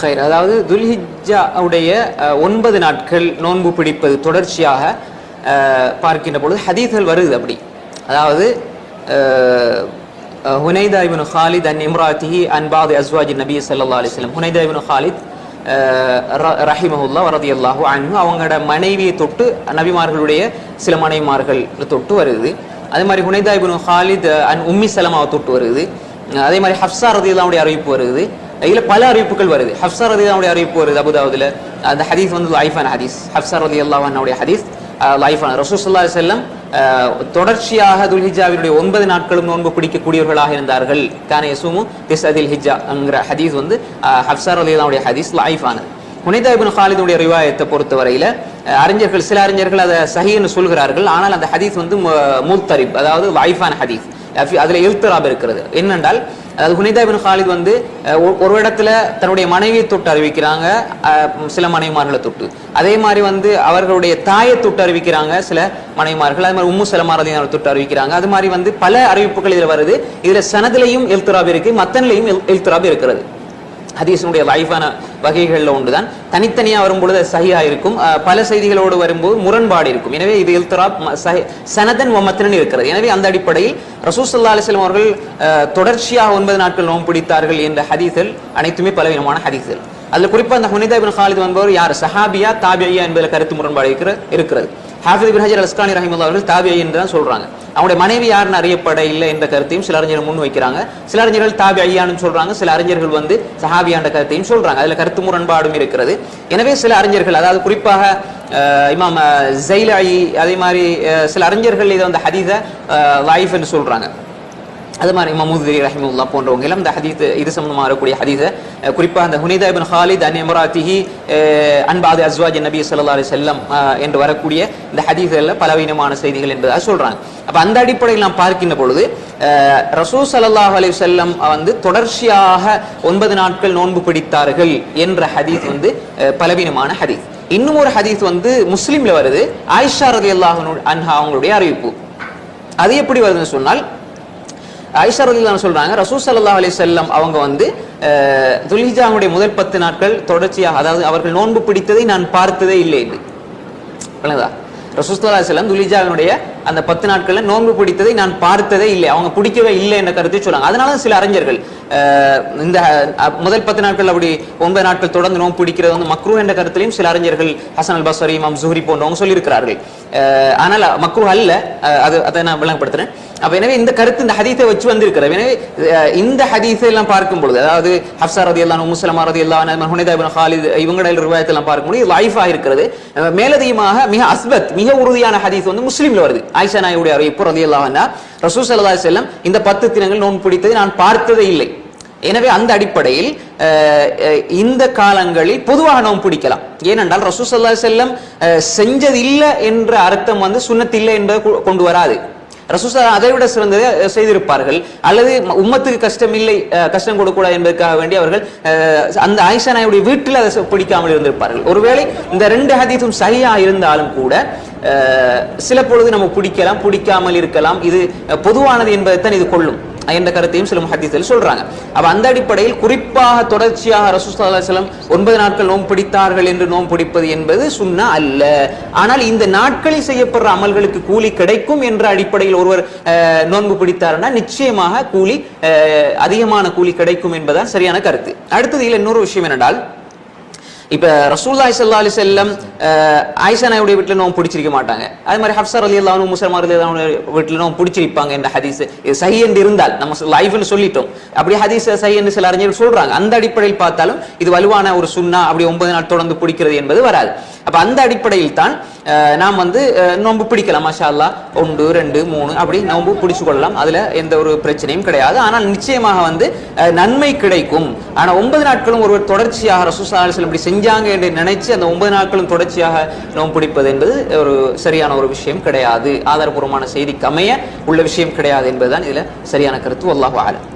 ஹைர் அதாவது துல்ஹிஜா உடைய ஒன்பது நாட்கள் நோன்பு பிடிப்பது தொடர்ச்சியாக பார்க்கின்ற பொழுது ஹதீஸ்கள் வருது அப்படி. அதாவது ஹுனைதா இப்னு ஹாலித் அன் இம்ராத்திஹி அன்பாது அஸ்வாஜி நபி சல்லா அலிஸ்லம் ஹுனைதா இப்னு ஹாலித் ரஹிமஹுல்லா வரதி அல்லாஹு அன்பு அவங்களோட மனைவியை தொட்டு நபிமார்களுடைய சில மனைவிமார்கள் தொட்டு வருது. அதே மாதிரி ஹுனைதா இப்னு ஹாலித் அன் உம்மி சலமாவை தொட்டு வருது. அதே மாதிரி ஹப்சா ரதியல்லாவுடைய அறிவிப்பு வருது. இதில் பல அறிவிப்புகள் வருது. ஹப்சார் ரதி அவனுடைய அறிவிப்பு வருது அபுதாவுதுல அந்த ஹதீஸ் வந்து லைஃபான ஹதீஸ். ஹப்சா ரதியல்லாவுடைய ஹதீஸ் லைஃபான ரசூசுல்லா செல்லம் தொடர்ச்சியாக துல்ஹிஜாவினுடைய ஒன்பது நாட்களும் நோன்பு பிடிக்கக்கூடியவர்களாக இருந்தார்கள். கான யசுமு திஸ் அதில் ஹிஜாங்கிற ஹதீஸ் வந்து ஹப்சார் அலி அல்லாவுடைய ஹதீஸ் லைஃபானது ஹுனைதா இபின் ஹாலிதுடைய ரிவாயத்தை பொறுத்தவரையில அறிஞர்கள் சில அறிஞர்கள் அதை சஹின்னு சொல்கிறார்கள். ஆனால் அந்த ஹதீஸ் வந்து மூத்தரிப் அதாவது லைஃபான ஹதீஸ். அதுல எழுத்துராப் இருக்கிறது. என்னென்றால் அதாவது ஹுனிதா பின் ஹாலித் வந்து ஒரு- இடத்துல தன்னுடைய மனைவியை தொட்டு அறிவிக்கிறாங்க சில மனைவிமார்களை தொட்டு. அதே மாதிரி வந்து அவர்களுடைய தாயை தொட்டு அறிவிக்கிறாங்க சில மனைவிமார்கள். அது மாதிரி உம்மு சலமாரதியின் தொட்டு அறிவிக்கிறாங்க. அது மாதிரி வந்து பல அறிவிப்புகள் இதில் வருது. இதுல சனதிலையும் எழுத்துராப் இருக்கு மத்தனிலையும் எழுத்துராப் இருக்கிறது. ஹதீஸினுடைய லைஃபான வகைகளில் ஒன்றுதான். தனித்தனியாக வரும்பொழுது அது சஹியா இருக்கும் பல செய்திகளோடு வரும்போது முரண்பாடு இருக்கும். எனவே இது இல்திராப் சஹி- சனதன் மமத்திரன் இருக்கிறது. எனவே அந்த அடிப்படையில் ரசூசல்லா அலிஸ்லாம் அவர்கள் தொடர்ச்சியாக ஒன்பது நாட்கள் நோம் பிடித்தார்கள் என்ற ஹதீசல் அனைத்துமே பலவீனமான ஹதீசல் அதுல குறிப்பா அந்த ஹுனிதா பின் ஹாலித் என்பவர் யார்? சஹாபியா தாபியா என்பதில் கருத்து முரண்பாடு இருக்கிற இருக்கிறது. ஹாஃபித் பின் ஹஜர் அஸ்கானி ரஹிமுல்லா அவர்கள் தாபியா என்று தான் சொல்றாங்க. அவங்களுடைய மனைவி யாருன்னு அறியப்பட இல்லை என்ற கருத்தையும் சில அறிஞர்கள் முன் வைக்கிறாங்க. சில அறிஞர்கள் தாபி ஐயான்னு சொல்றாங்க. சில அறிஞர்கள் வந்து சஹாபியான்ற கருத்தையும் சொல்றாங்க. அதுல கருத்து முரண்பாடும் இருக்கிறது. எனவே சில அறிஞர்கள் அதாவது குறிப்பாக இமாம் அஹ், அதே மாதிரி சில அறிஞர்கள் இதை வந்து ஹதீத லைஃப் என்று சொல்றாங்க. அது மாதிரி இமாம் ரஹிமுல்லா போன்றவங்க எல்லாம் இந்த ஹதீத் இது சம்பந்தமாக வரக்கூடிய ஹதீஸை குறிப்பாக குறிப்பா அந்த ஹுனிதா இபின் ஹாலித் அன் எமராத்திஹி அஹ், அன்பாது அஸ்வாஜ் நபி சல்லா அலி செல்லம் அஹ், என்று வரக்கூடிய இந்த ஹதீஸ்கள்ல பலவீனமான செய்திகள் என்பதாக சொல்றாங்க. அப்ப அந்த அடிப்படையில் நாம் பார்க்கின்ற பொழுது அஹ், சல்லாஹ் அலி செல்லம் வந்து தொடர்ச்சியாக ஒன்பது நாட்கள் நோன்பு பிடித்தார்கள் என்ற ஹதீஸ் வந்து அஹ், பலவீனமான ஹதீஸ். இன்னும் ஒரு ஹதீஸ் வந்து முஸ்லீமில் வருது ஆயிஷா ரதி அல்லாஹ் அன்ஹா அவங்களுடைய அறிவிப்பு. அது எப்படி வருதுன்னு சொன்னால் ஐஷா ரலியல்லாஹு சொல்றாங்க ரசூல் சல்லா அலி செல்லம் அவங்க வந்து துல்ஹிஜாவுடைய முதல் பத்து நாட்கள் தொடர்ச்சியாக அதாவது அவர்கள் நோன்பு பிடித்ததை நான் பார்த்ததே இல்லை இது விளங்குதா செல்லம் ஸல்லல்லாஹு அந்த பத்து நாட்களில் நோன்பு பிடித்ததை நான் பார்த்ததே இல்லை. அவங்க பிடிக்கவே இல்லை என்ற கருத்தை சொல்றாங்க. அதனால சில அறிஞர்கள் இந்த முதல் பத்து நாட்கள் அப்படி ஒன்பது நாட்கள் தொடர்ந்து நோன்பு பிடிக்கிறது வந்து மக்ரூ என்ற கருத்திலையும் சில அறிஞர்கள் ஹசன் அல் பஸ்வரி இமாம் ஜுஹரி போன்றவங்க சொல்லியிருக்கிறார்கள். ஆனால் மக்ரூ அல்ல. அது அதை நான் விளங்கப்படுத்துறேன். அப்ப எனவே இந்த கருத்து இந்த ஹதீஸை வச்சு வந்திருக்கிறது. எனவே இந்த ஹதீஸை எல்லாம் பார்க்கும் பொழுது அதாவது ஹப்சா ரதி எல்லாம் முஸ்லமா ரதி எல்லாம் ஹுனைதா இப்னு ஹாலித் இவங்களோட ரிவாயத்தெல்லாம் பார்க்கும்போது இது லைஃபா இருக்கிறது. மேலதிகமாக மிக அஸ்பத் மிக உறுதியான ஹதீஸ் வந்து முஸ்லீம்ல வருது. ஆயிஷா நாயுடைய அறிவிப்பு ரதி அல்லாஹா ரசூ சல்லா செல்லம் இந்த பத்து தினங்கள் நோன் பிடித்தது நான் பார்த்ததே இல்லை. எனவே அந்த அடிப்படையில் இந்த காலங்களில் பொதுவாக நோன் பிடிக்கலாம். ஏனென்றால் ரசூ சல்லா செல்லம் செஞ்சது இல்லை என்ற அர்த்தம் வந்து சுண்ணத்தில்லை என்பதை கொ- கொண்டு வராது. ரசூசா அதை விட சிறந்ததை செய்திருப்பார்கள். அல்லது உம்மத்துக்கு கஷ்டம் இல்லை கஷ்டம் கொடுக்கூடாது என்பதற்காக வேண்டி அவர்கள் அந்த ஆயிஷா நாயுடைய வீட்டில் அதை பிடிக்காமல் இருந்திருப்பார்கள். ஒருவேளை இந்த ரெண்டு ஹதீஸும் சரியா இருந்தாலும் கூட சில பொழுது நம்ம பிடிக்கலாம் பிடிக்காமல் இருக்கலாம். இது பொதுவானது என்பதைத்தான் இது கொள்ளும். என்ற கருத்தையும் சில முகத்தியத்தில் சொல்றாங்க. அப்ப அந்த அடிப்படையில் குறிப்பாக தொடர்ச்சியாக ரசூசலம் ஒன்பது நாட்கள் நோன்பு பிடித்தார்கள் என்று நோன்பு பிடிப்பது என்பது சுன்னா அல்ல. ஆனால் இந்த நாட்களில் செய்யப்படுற அமல்களுக்கு கூலி கிடைக்கும் என்ற அடிப்படையில் ஒருவர் அஹ், நோன்பு பிடித்தார்னா நிச்சயமாக கூலி அஹ், அதிகமான கூலி கிடைக்கும் என்பதுதான் சரியான கருத்து. அடுத்தது இதுல இன்னொரு விஷயம் என்னென்றால் இப்ப ரசூல்லாய் சல்லா அலி செல்லம் ஆயிஷா வீட்டில் நம்ம பிடிச்சிருக்க மாட்டாங்க. அது மாதிரி ஹப்சர் அலி அல்லாவும் முசல்மார் அலி அல்லாவுடைய வீட்டில் நம்ம பிடிச்சிருப்பாங்க இந்த ஹதீஸ். சஹி என்று இருந்தால் நம்ம லைஃப்னு சொல்லிட்டோம். அப்படி ஹதீஸ் சஹி என்று சில அறிஞர்கள் சொல்றாங்க. அந்த அடிப்படையில் பார்த்தாலும் இது வலுவான ஒரு சுன்னா அப்படி ஒன்பது நாள் தொடர்ந்து பிடிக்கிறது என்பது வராது. அப்ப அந்த அடிப்படையில் தான் நாம் வந்து நோன்பு பிடிக்கலாம். மாஷா அல்லாஹ் ஒன்று ரெண்டு மூணு அப்படி நோன்பு பிடிச்சு கொள்ளலாம். அதுல எந்த ஒரு பிரச்சனையும் கிடையாது. ஆனால் நிச்சயமாக வந்து நன்மை கிடைக்கும். ஆனா ஒன்பது நாட்களும் ஒருவர் தொடர்ச்சியாக ரசூசா இப்படி செஞ்சாங்க என்று நினைச்சு அந்த ஒன்பது நாட்களும் தொடர்ச்சியாக நோன்பு பிடிப்பது என்பது ஒரு சரியான ஒரு விஷயம் கிடையாது. ஆதாரபூர்வமான செய்திக்கு அமைய உள்ள விஷயம் கிடையாது என்பதுதான் இதுல சரியான கருத்து. அல்லாஹ் ஆலம்